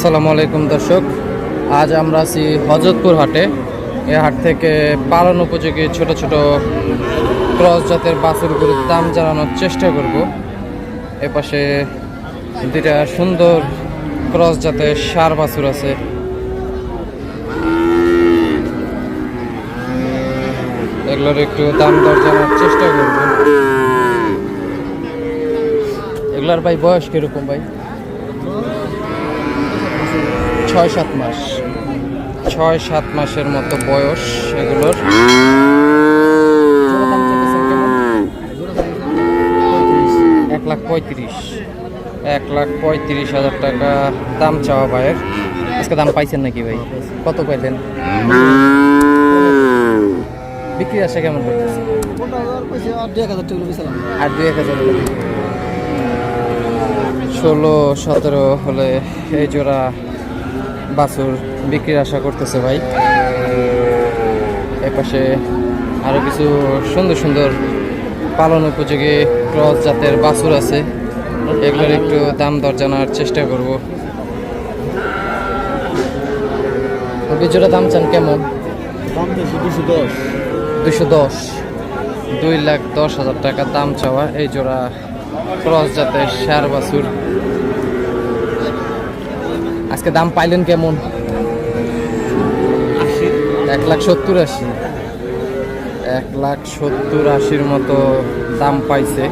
আসসালামু আলাইকুম দর্শক। আজ আমরা আছি হজরতপুর হাটে। এ হাট থেকে পালন উপযোগী ছোট ছোট ক্রস জাতের বাছুরগুলির দাম জানানোর চেষ্টা করব। এ পাশে দুইটা সুন্দর ক্রস জাতের সার বাছুর আছে। এগুলোর একটু দাম দর জানার চেষ্টা করব। এগুলার ভাই বয়স কীরকম ভাই? ছয় সাত মাস। ছয় সাত মাসের মতো বয়স এগুলোর? এক লাখ পঁয়ত্রিশ। এক লাখ পঁয়ত্রিশ হাজার টাকা দাম চাওয়া ভাইয়ের। আজকে দাম পাইছেন নাকি ভাই? কত পাইলেন? বিক্রি আসে কেমন করতেছে? আর দুই এক হাজার ষোলো, সতেরো হলে এই জোড়া বাছুর বিক্রির আশা করতেছে ভাই। এপাশে আরও কিছু সুন্দর সুন্দর পালন উপযোগী ক্রস জাতের বাছুর আছে। এগুলোর একটু দাম দর জানার চেষ্টা করব। জোড়া দাম চান কেমন? দুশো দশ। দুই লাখ দশ হাজার টাকা দাম চাওয়া এই জোড়া ক্রস জাতের সার বাছুর। আজকে দাম পাইলেন কেমন? এক লাখ সত্তর আশি। এক লাখ সত্তর আশির মতো দাম পাইছে।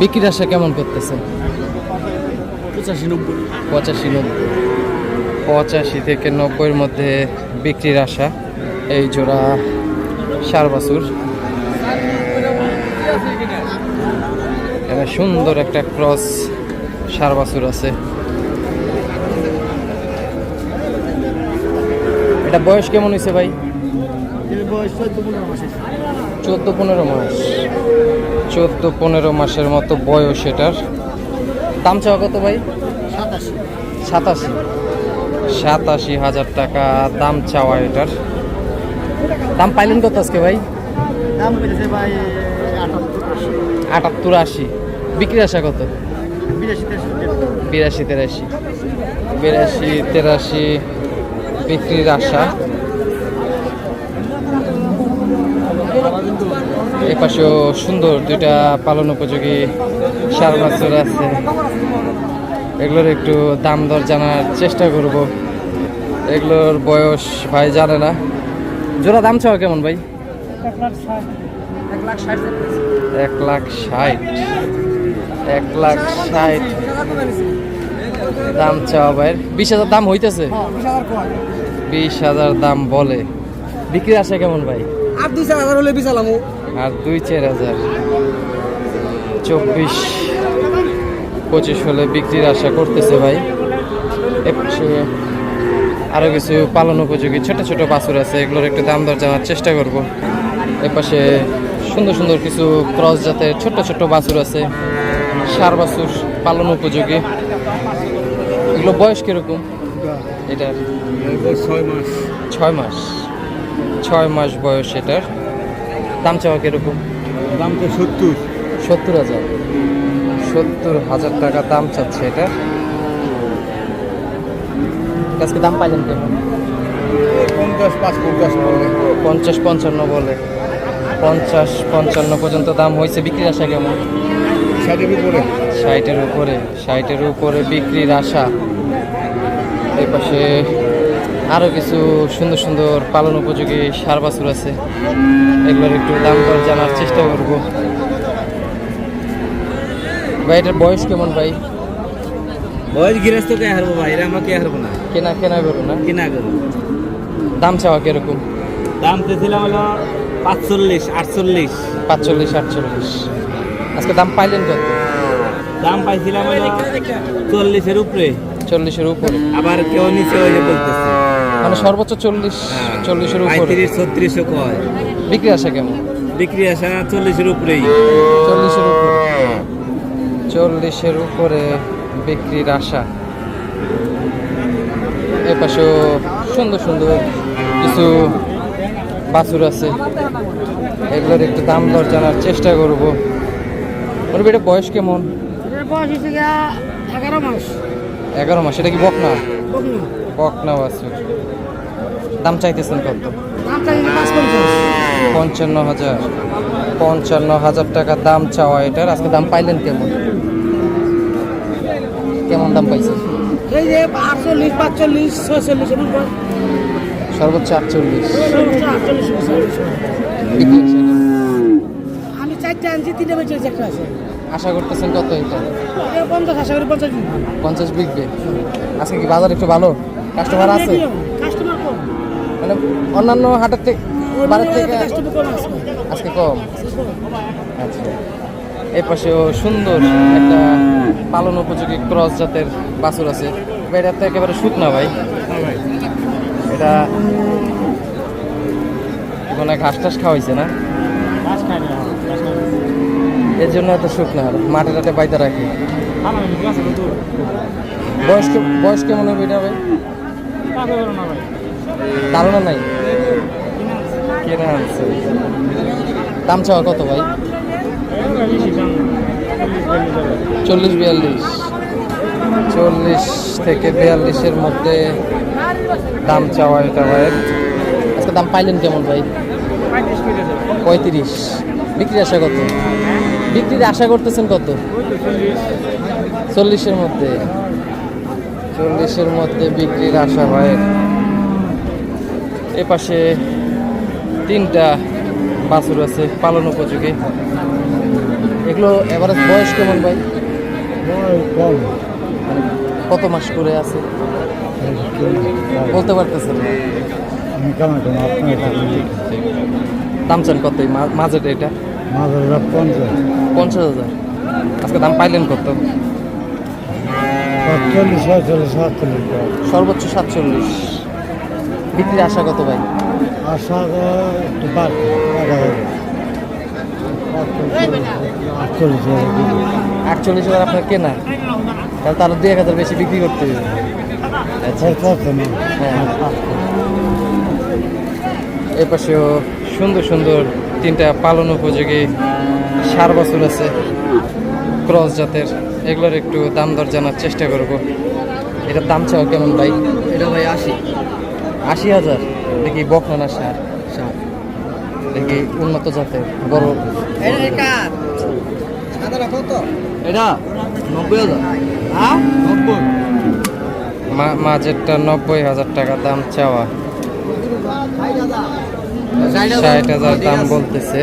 বিক্রির আশা কেমন করতেছেন পঁচাশি নব্বই। পঁচাশি নব্বই। পঁচাশি থেকে নব্বইয়ের মধ্যে বিক্রির আশা। এই জোড়া সার বাছুর সুন্দর একটা ক্রস সার বাছুর আছে। এটা বয়স কেমন হয়েছে ভাই? বয়স চোদ্দ পনেরো মাস চোদ্দ পনেরো মাসের মতো বয়স এটার। দাম চাওয়া কত ভাই? সাতাশি। সাতাশি। সাতাশি হাজার টাকা দাম চাওয়া এটার। দাম পাইলেন কত আজকে ভাই? দাম ভাই আটাত্তর আশি। বিক্রি আসা কত? বিরাশি তেরাশি। বিরাশি তেরাশি। বিক্রির আশা। এ পাশেও সুন্দর দুইটা পালন উপযোগী সার বাছুর আছে। এগুলোর একটু দাম দর জানার চেষ্টা করব। এগুলোর বয়স ভাই জানে না। জোড়া দাম চাওয়া কেমন ভাই? এক লাখ ষাট। এক লাখ ষাট। দাম চাওয়া ভাইয়ের। বিশ হাজার দাম হইতেছে? হ্যাঁ বিশ হাজার দাম বলে। বিক্রি আসে কেমন ভাই? আর দুই চার হাজার হলে আর দুই চার হাজার। চব্বিশ পঁচিশ হলে বিক্রির আশা করতেছে ভাই। আরও কিছু পালন উপযোগী ছোট ছোট বাছুর আছে এগুলোর একটু দাম দর জানার চেষ্টা করব। এপাশে সুন্দর সুন্দর কিছু ক্রস জাতের ছোট ছোট বাছুর আছে। সার বাছুর পালন উপযোগী। এগুলো বয়স কীরকম? এটার ছয় মাস। ছয় মাস। ছয় মাস বয়স এটার। দাম চাওয়া কীরকম? দাম তো সত্তর। সত্তর হাজার। সত্তর হাজার টাকা দাম চাচ্ছে এটা। আজকে দাম পাইলেন কেমন? পঞ্চাশ পাঁচ পঞ্চাশ বলবে পঞ্চাশ পঞ্চান্ন বলে। পঞ্চাশ পঞ্চান্ন পর্যন্ত দাম হয়েছে। বিক্রির আশা কেমন? ষাটের উপরে। ষাটের উপরে। ষাটের উপরে বিক্রির আশা। এই পাশে আরও কিছু সুন্দর সুন্দর পালন উপযোগী সার বাছুর আছে। এগুলোর একটু দাম দর জানার চেষ্টা করব। ভাই এটার বয়স কেমন ভাই? বয়স গৃহস্থ কে হারবো ভাই? এরা আমাকে হারবো না। কেনা কেনা করো না? কিনা করো দাম চাওয়া কীরকম? দাম চেয়েছিলাম হলো পাঁচচল্লিশ আটচল্লিশ। পাঁচচল্লিশ আটচল্লিশ। আজকে দাম পাইলেন কত? দাম পাইছিলাম হলো চল্লিশের উপরে। চল্লিশের উপরে। আবার কেউ নিচে ওই বলতেছে। মানে সর্বোচ্চ চল্লিশ চল্লিশের উপরে। পঁয়ত্রিশ ছত্রিশও কয়? বিক্রি আসা কেমন? বিক্রি আসা চল্লিশের উপরেই। চল্লিশের উপরে। চল্লিশের উপরে বিক্রির আশা। এ পাশেও সুন্দর সুন্দর কিছু বাছুর আছে। এগুলোর একটু দাম দর জানার চেষ্টা করব। ওর এটা বয়স কেমন? বয়স এগারো মাস। এগারো মাস এটা কি বকনা? বকনা। বাছুর দাম চাইতেছেন কত? পঞ্চান্ন হাজার। পঞ্চান্ন হাজার টাকা দাম চাওয়া এটার। আজকে দাম পাইলেন কেমন? কেমন দাম পাইছেন? এই যে আটচল্লিশ পাঁচচল্লিশ ছয়চল্লিশ সর্বোচ্চ আটচল্লিশ। আমি চারটে আনছি তিনটে বেঁচে আছে, একটা আছে। আশা করতেছেন কত এটা পঞ্চাশ আশা করি পঞ্চাশ পঞ্চাশ বিকবে আজকে কি বাজার একটু ভালো? কাস্টমার আছে? কাস্টমার কম। মানে অন্যান্য হাটের থেকে থেকে আছে। আজকে কম? আচ্ছা। এই পাশেও সুন্দর একটা পালন উপযোগী ক্রস জাতের বাছুর আছে। এটা তো একেবারে শুকনা ভাই। এটা কোনো ঘাস টাস খাওয়াইছে না। এর জন্য এত শুকনা আর। মাঠে টাটে বাইতে রাখি বয়স বয়স কেমন হবে এটা ভাই? ধারণা নাই। কেনা আনছে। দাম চাওয়া কত ভাই? চল্লিশ বিয়াল্লিশ। চল্লিশ থেকে বিয়াল্লিশের মধ্যে দাম চাওয়া এটা ভাইয়ের আজকে দাম পাইলেন কেমন ভাই? পঁয়ত্রিশ। বিক্রি আশা কত? বিক্রির আশা করতেছেন কত? চল্লিশের মধ্যে। চল্লিশের মধ্যে বিক্রির আশা হয়। এ পাশে তিনটা বাছুর আছে পালন উপযোগী। এগুলো এভারেজ বয়স কেমন ভাই? কত মাস করে আছে? বলতে পারতেছেন দাম চান কত এই মা- মাঝের এটা? পঞ্চাশ। হাজার। আজকে দাম পাইলেন কত? সর্বোচ্চ সাতচল্লিশ। বিক্রির আশা কত ভাই? আশা একটু আটচল্লিশ হাজার আপনার কেনা? তাহলে তার দুই এক হাজার বেশি বিক্রি করতে হবে। আচ্ছা হ্যাঁ। এ পাশেও সুন্দর সুন্দর তিনটা পালন উপযোগী সার বছর আছে ক্রস জাতের। এগুলোর একটু দাম দর জানার চেষ্টা করব। এটার দাম চাও কেমন ভাই? এটা ভাই আশি। আশি হাজার? দেখি বকনানা সার? সার। দেখি উন্নত জাতের? বড়? এটা নব্বই হাজার? হ্যাঁ? নব্বই। মাঝেরটা নব্বই হাজার টাকা দাম চাওয়া। ষাট হাজার দাম বলতেছে।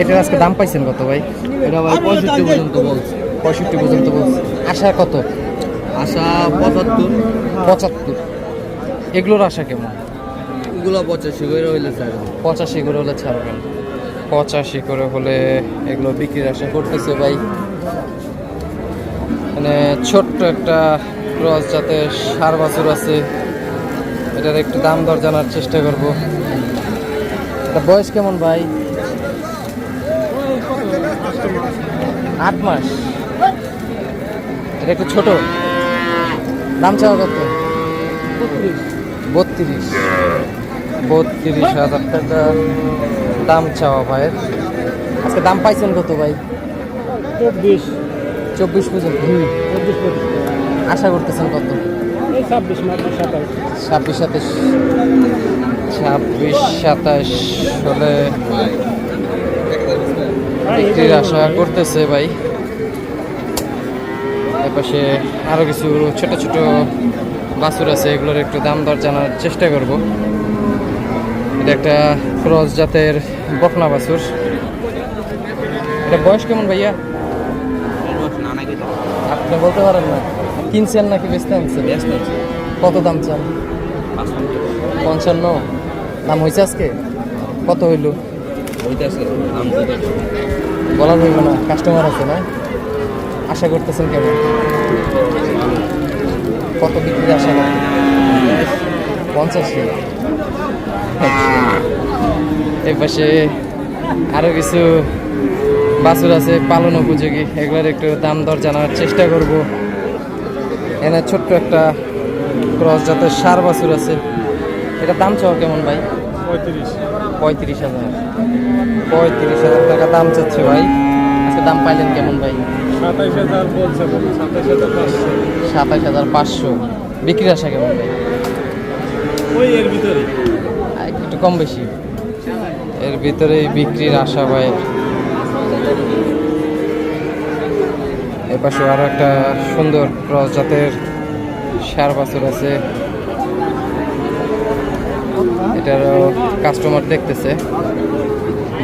এটার আজকে দাম পাইছেন কত ভাই? এটা ভাই পঁয়ষট্টি পর্যন্ত বলছে। পঁয়ষট্টি পর্যন্ত বলছে। আশা কত? আশা পঁচাত্তর। পঁচাত্তর। এগুলোর আশা কেমন? এগুলো পঁচাশি করে হইলে স্যার পঁচাশি করে হলে ছাড়বেন। পঁচাশি করে হলে এগুলো বিক্রির আশা করতেছে ভাই। মানে ছোট্ট একটা ক্রস যাতে সার বাছুর আছে, এটার একটু দাম দর জানার চেষ্টা করব। এটা বয়স কেমন ভাই? আট মাস। এটা একটু ছোট। দাম চাওয়া কত? বত্রিশ। বত্রিশ হাজার টাকা দাম চাওয়া ভাইয়ের। আজকে দাম পাইছেন কত ভাই? চব্বিশ। চব্বিশ পর্যন্ত চব্বিশ আশা করতেছেন কত? ছাব্বিশ সাতাশ। ছাব্বিশ সাতাশ। ছাব্বিশ সাতাশ হলে বিক্রির আশা করতেছে ভাই। এপাশে আরও কিছু ছোট ছোট বাছুর আছে এগুলোর একটু দাম দর জানার চেষ্টা করব। এটা একটা ক্রস জাতের বকনা বাছুর। এটা বয়স কেমন ভাইয়া? আপনি বলতে পারেন না। কিনছেন নাকি বেচতে আনছেন? কত দাম চান? পঞ্চান্ন। দাম হয়েছে আজকে? কত হইল? হইতেছে বলা হইব না কাস্টমার আছে না? আশা করতেছেন কেমন? কত বিক্রির আশা করেন? পঞ্চাশি এই পাশে আরও কিছু বাছুর আছে পালন উপযোগী। এগুলোর একটু দাম দর জানার চেষ্টা করব। এনে ছোট্ট একটা ক্রস জাতের সার বাছুর আছে। এটা দাম চাওয়া কেমন ভাই? পঁয়ত্রিশ। পঁয়ত্রিশ হাজার। পঁয়ত্রিশ হাজার টাকা দাম চাচ্ছে ভাই। আজকে দাম পাইলেন কেমন ভাই? সাতাইশ হাজার বলছে সাতাইশ হাজার পাঁচশো। সাতাশ হাজার পাঁচশো। বিক্রির আশা কেমন ভাই? ওই এর ভিতরে একটু কম বেশি। এর ভিতরে বিক্রির আশা ভাই। এ পাশে আরও একটা সুন্দর ক্রস জাতের সার বাছুর আছে। এটারও কাস্টমার দেখতেছে।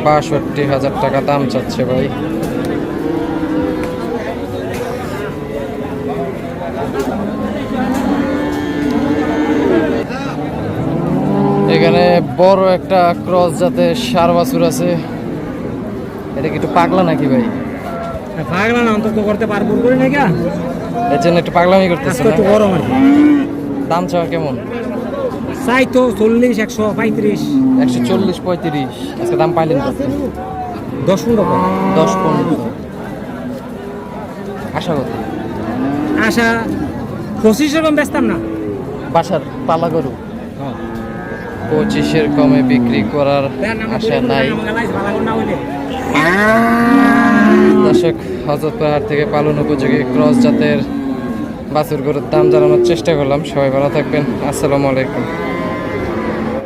বাষট্টি হাজার টাকা দাম চাচ্ছে ভাই। এখানে বড় একটা ক্রস জাতের সার বাছুর আছে। এটা কি একটু পাগলা নাকি ভাই? পাগলা না অন্তত করতে পারব করে না গা এর জন্য একটু পাগলামি করতেছে একটু গরম আর কি। দাম চাওয়া কেমন? চাই তো চল্লিশ একশো পঁয়ত্রিশ। একশো চল্লিশ পঁয়ত্রিশ। আজকে দাম পাইলেন কত? দশ পনেরো। কম। দশ পনেরো। আশা কত? আশা পঁচিশ রকম বেচতাম না। বাসার পালা গরু। পঁচিশের কমে বিক্রি করার আশা নাই। দর্শক হজরতপাহাড় থেকে পালন উপযোগী ক্রস জাতের বাছুর গরুর দাম জানানোর চেষ্টা করলাম। সবাই ভালো থাকবেন। আসসালামু আলাইকুম।